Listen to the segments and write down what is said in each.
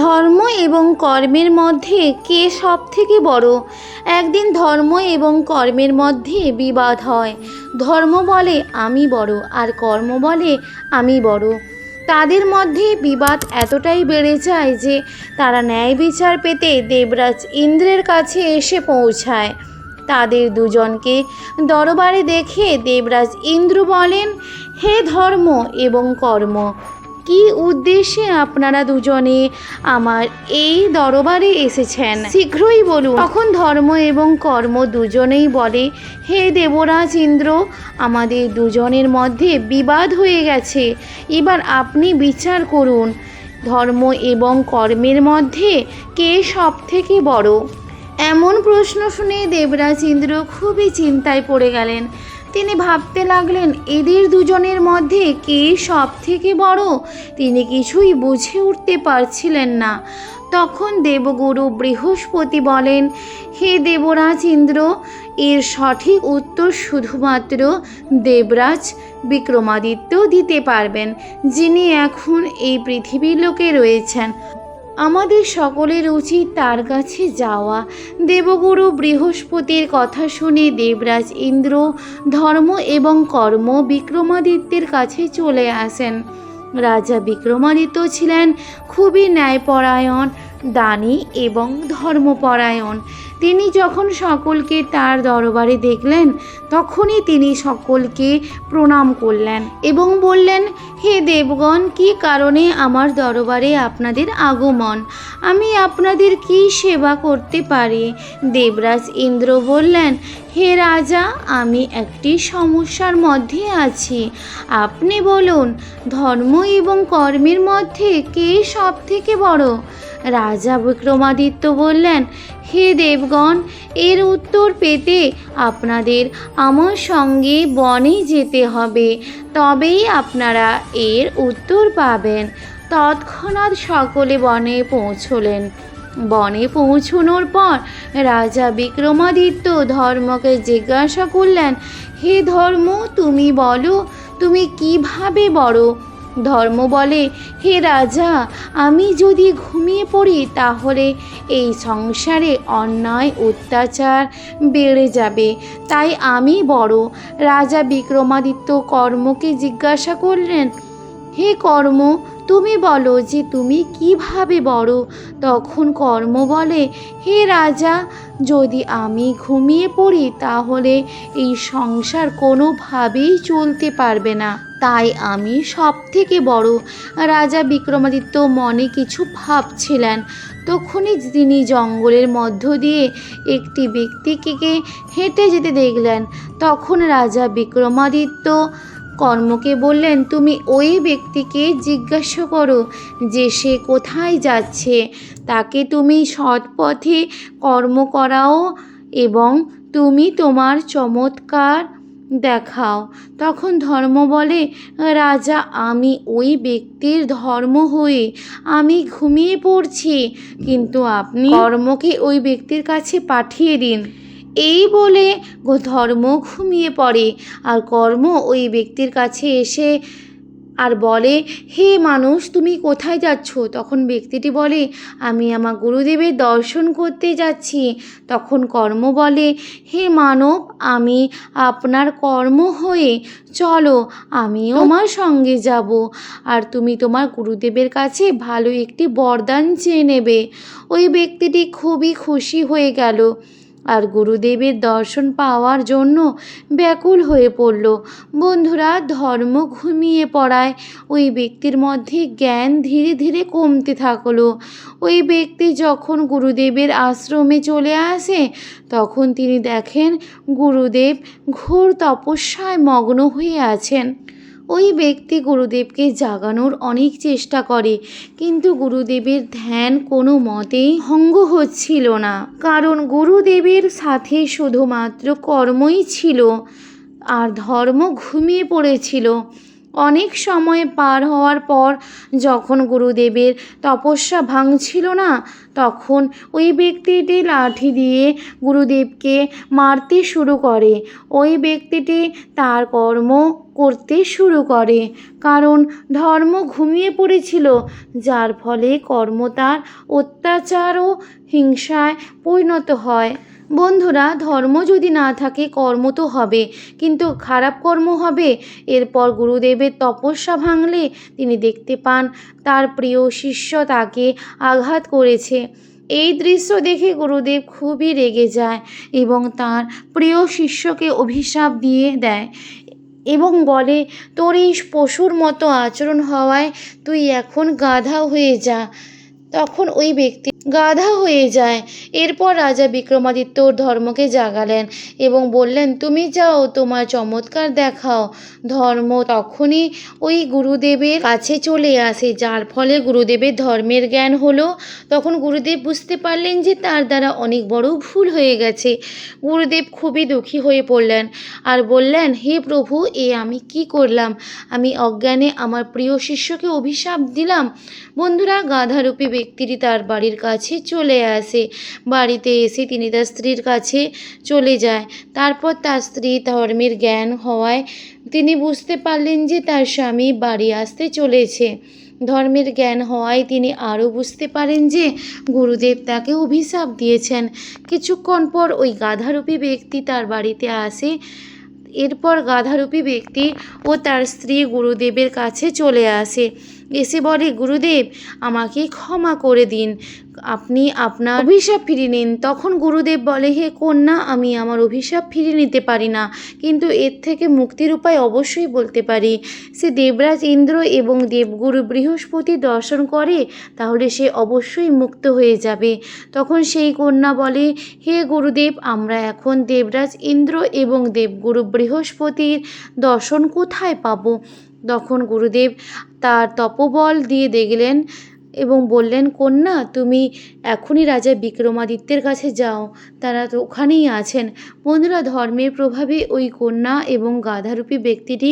ধর্ম এবং কর্মের মধ্যে কে সব থেকে বড়? একদিন ধর্ম এবং কর্মের মধ্যে বিবাদ হয়। ধর্ম বলে, আমি বড় আর কর্ম বলে, আমি বড় তাদের মধ্যে বিবাদ এতটাই বেড়ে যায় যে, তারা ন্যায় বিচার পেতে দেবরাজ ইন্দ্রের কাছে এসে পৌঁছায়। তাদের দুজনকে দরবারে দেখে দেবরাজ ইন্দ্র বলেন, হে ধর্ম এবং কর্ম কি উদ্দেশ্যে আপনারা দুজনে আমার এই দরবারে এসেছেন? শীঘ্রই বলুন। তখন ধর্ম এবং কর্ম দুজনেই বলে, হে দেবরাজ ইন্দ্র, আমাদের দুজনের মধ্যে বিবাদ হয়ে গেছে। এবার আপনি বিচার করুন, ধর্ম এবং কর্মের মধ্যে কে সব থেকে বড়? এমন প্রশ্ন শুনে দেবরাজ ইন্দ্র খুবই চিন্তায় পড়ে গেলেন। তিনি ভাবতে লাগলেন, এদের দুজনের মধ্যে কে সব থেকে বড়? তিনি কিছুই বুঝে উঠতে পারছিলেন না। তখন দেবগুরু বৃহস্পতি বলেন, হে দেবরাজ ইন্দ্র, এর সঠিক উত্তর শুধুমাত্র দেবরাজ বিক্রমাদিত্য দিতে পারবেন, যিনি এখন এই পৃথিবীর লোকে রয়েছেন। আমাদের সকলের উচিত তার কাছে যাওয়া। দেবগুরু বৃহস্পতির কথা শুনে দেবরাজ ইন্দ্র, ধর্ম এবং কর্ম বিক্রমাদিত্যের কাছে চলে আসেন। রাজা বিক্রমাদিত্য ছিলেন খুবই ন্যায়পরায়ণ, দানী এবং ধর্মপরায়ণ। তিনি যখন সকলকে তার দরবারে দেখলেন, তখনই তিনি সকলকে প্রণাম করলেন এবং বললেন, হে দেবগণ, কি কারণে আমার দরবারে আপনাদের আগমন? আমি আপনাদের কি সেবা করতে পারি? দেবরাজ ইন্দ্র বললেন, হে রাজা, আমি একটি সমস্যার মধ্যে আছি। আপনি বলুন, ধর্ম এবং কর্মের মধ্যে কে সব থেকে বড়? রাজা বিক্রমাদিত্য বললেন হে দেবগণ, এর উত্তর পেতে আপনাদের আমার সঙ্গে বনে যেতে হবে। তবেই আপনারা এর উত্তর পাবেন। তৎক্ষণাৎ সকলে বনে পৌঁছলেন। বনে পৌঁছনোর পর রাজা বিক্রমাদিত্য ধর্মকে জিজ্ঞাসা করলেন, হে ধর্ম, তুমি বলো, তুমি কীভাবে বড়? ধর্ম বলে, হে রাজা, আমি যদি ঘুমিয়ে পড়ি, তাহলে এই সংসারে অন্যায়, অত্যাচার বেড়ে যাবে। তাই আমি বড়, রাজা বিক্রমাদিত্য কর্মকে জিজ্ঞাসা করলেন হে কর্ম, তুমি বলো যে তুমি কীভাবে বড়? তখন কর্ম বলে, হে রাজা, যদি আমি ঘুমিয়ে পড়ি, তাহলে এই সংসার কোনোভাবেই চলতে পারবে না। তাই আমি সব থেকে বড়। রাজা বিক্রমাদিত্য মনে কিছু ভাবছিলেন। তখনই তিনি জঙ্গলের মধ্য দিয়ে একটি ব্যক্তিকে হেঁটে যেতে দেখলেন। তখন রাজা বিক্রমাদিত্য কর্মকে বললেন তুমি ওই ব্যক্তিকে জিজ্ঞাসা করো যে সে কোথায় যাচ্ছে। তাকে তুমি সৎ পথে কর্ম করাও এবং তুমি তোমার চমৎকার দেখাও। তখন ধর্ম বলে রাজা আমি ওই ব্যক্তির ধর্ম হয়ে আমি ঘুমিয়ে পড়ছি কিন্তু আপনি কর্মকে ওই ব্যক্তির কাছে পাঠিয়ে দিন। এই বলে ধর্ম ঘুমিয়ে পড়ে। আর কর্ম ওই ব্যক্তির কাছে এসে আর বলে, হে মানুষ, তুমি কোথায় যাচ্ছ? তখন ব্যক্তিটি বলে, আমি আমার গুরুদেবের দর্শন করতে যাচ্ছি। তখন কর্ম বলে, হে মানব, আমি আপনার কর্ম হয়ে, চলো, আমিও তোমার সঙ্গে যাব। আর তুমি তোমার গুরুদেবের কাছে ভালো একটি বরদান চেয়ে নেবে। ওই ব্যক্তিটি খুবই খুশি হয়ে গেল। আর গুরুদেবের দর্শন পাওয়ার জন্য ব্যাকুল হয়ে পড়ল। বন্ধুরা, ধর্ম ঘুমিয়ে পড়ায় ওই ব্যক্তির মধ্যে জ্ঞান ধীরে ধীরে কমতে থাকল। ওই ব্যক্তি যখন গুরুদেবের আশ্রমে চলে আসে, তখন তিনি দেখেন গুরুদেব ঘোর তপস্যায় মগ্ন হয়ে আছেন। ওই ব্যক্তি গুরুদেবকে জাগানোর অনেক চেষ্টা করে, কিন্তু গুরুদেবের ধ্যান কোনো মতেই ভঙ্গ হচ্ছিল না। কারণ গুরুদেবের সাথে শুধুমাত্র কর্মই ছিল, আর ধর্ম ঘুমিয়ে পড়েছিল। অনেক সময় পার হওয়ার পর যখন গুরুদেবের তপস্যা ভাঙছিল না, তখন ওই ব্যক্তিটি লাঠি দিয়ে গুরুদেবকে মারতে শুরু করে। ওই ব্যক্তিটি তার কর্ম করতে শুরু করে, কারণ ধর্ম ঘুমিয়ে পড়েছিল, যার ফলে কর্ম তার অত্যাচার ও হিংসায় পরিণত হয়। বন্ধুরা, ধর্ম যদি না থাকে কর্ম তো হবে, কিন্তু খারাপ কর্ম হবে। এরপর গুরুদেবের তপস্যা ভাঙলে তিনি দেখতে পান, তার প্রিয় শিষ্য তাকে আঘাত করেছে। এই দৃশ্য দেখে গুরুদেব খুবই রেগে যায় এবং তার প্রিয় শিষ্যকে অভিশাপ দিয়ে দেয় এবং বলে, তোর এই পশুর মতো আচরণ হওয়ায় তুই এখন গাধা হয়ে যা। তখন ওই ব্যক্তি গাধা হয়ে যায়। এরপর রাজা বিক্রমাদিত্য ধর্মকে জাগালেন এবং বললেন, তুমি যাও, তোমার চমৎকার দেখাও। ধর্ম তখনই ওই গুরুদেবের কাছে চলে আসে, যার ফলে গুরুদেবের ধর্মের জ্ঞান হলো। তখন গুরুদেব বুঝতে পারলেন যে তার দ্বারা অনেক বড় ভুল হয়ে গেছে। গুরুদেব খুবই দুঃখী হয়ে পড়লেন আর বললেন, হে প্রভু, এ আমি কি করলাম? আমি অজ্ঞানে আমার প্রিয় শিষ্যকে অভিশাপ দিলাম। বন্ধুরা, গাধারূপী ব্যক্তিটি তার বাড়ির কাছে চলে আসে। বাড়িতে এসে তিনি তার স্ত্রীর কাছে চলে যায়। তারপর তার স্ত্রী ধর্মের জ্ঞান হওয়ায় তিনি বুঝতে পারলেন যে তার স্বামী বাড়ি আসতে চলেছে। ধর্মের জ্ঞান হওয়ায় তিনি আরও বুঝতে পারেন যে গুরুদেব তাকে অভিশাপ দিয়েছেন। কিছুক্ষণ পর ওই গাধারূপী ব্যক্তি তার বাড়িতে আসে। এরপর গাধারূপী ব্যক্তি ও তার স্ত্রী গুরুদেবের কাছে চলে আসে। এসে বলে, গুরুদেব, আমাকে ক্ষমা করে দিন। আপনি আপনার অভিশাপ ফিরিয়ে নিন। তখন গুরুদেব বলে, হে কন্যা, আমি আমার অভিশাপ ফিরিয়ে নিতে পারি না, কিন্তু এর থেকে মুক্তির উপায় অবশ্যই বলতে পারি। সে দেবরাজ ইন্দ্র এবং দেবগুরু বৃহস্পতি দর্শন করে, তাহলে সে অবশ্যই মুক্ত হয়ে যাবে। তখন সেই কন্যা বলে, হে গুরুদেব, আমরা এখন দেবরাজ ইন্দ্র এবং দেবগুরু বৃহস্পতির দর্শন কোথায় পাবো? তখন গুরুদেব তার তপবল দিয়ে দেখলেন এবং বললেন, কন্যা, তুমি এখনই রাজা বিক্রমাদিত্যের কাছে যাও। তারা তো ওখানেই আছেন। বন্ধুরা, ধর্মের প্রভাবে ওই কন্যা এবং গাধারূপী ব্যক্তিটি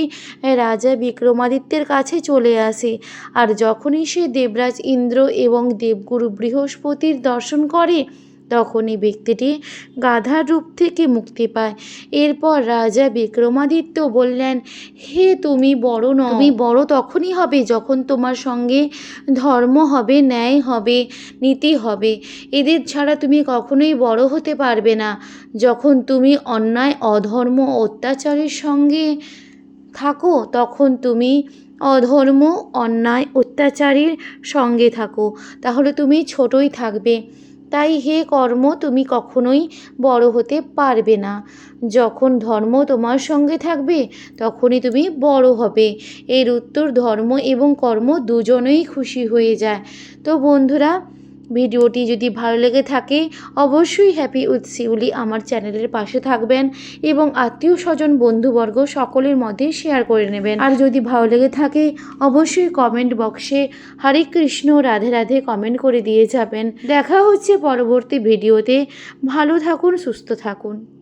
রাজা বিক্রমাদিত্যের কাছে চলে আসে। আর যখনই সে দেবরাজ ইন্দ্র এবং দেবগুরু বৃহস্পতির দর্শন করে তখনই ব্যক্তিটি গাধার রূপ থেকে মুক্তি পায়। এরপর রাজা বিক্রমাদিত্য বললেন, হে তুমি বড় নও। তুমি বড় তখনই হবে যখন তোমার সঙ্গে ধর্ম হবে, ন্যায় হবে, নীতি হবে। এদের ছাড়া তুমি কখনোই বড় হতে পারবে না। যখন তুমি অন্যায়, অধর্ম, অত্যাচারের সঙ্গে থাকো, তখন তুমি অধর্ম, অন্যায়, অত্যাচারের সঙ্গে থাকো। তাহলে তুমি ছোটই থাকবে। তাই হে কর্ম, তুমি কখনোই বড় হতে পারবে না। যখন ধর্ম তোমার সঙ্গে থাকবে, তখনই তুমি বড় হবে। এর উত্তর ধর্ম এবং কর্ম দুজনেই খুশি হয়ে যায়। তো বন্ধুরা ভিডিওটি যদি ভালো লেগে থাকে, অবশ্যই হ্যাপি উইথ শিউলি আমার চ্যানেলের পাশে থাকবেন এবং আত্মীয় স্বজন, বন্ধুবর্গ সকলের মধ্যে শেয়ার করে নেবেন। আর যদি ভালো লেগে থাকে, অবশ্যই কমেন্ট বক্সে হরে কৃষ্ণ, রাধে রাধে কমেন্ট করে দিয়ে যাবেন। দেখা হচ্ছে পরবর্তী ভিডিওতে। ভালো থাকুন, সুস্থ থাকুন।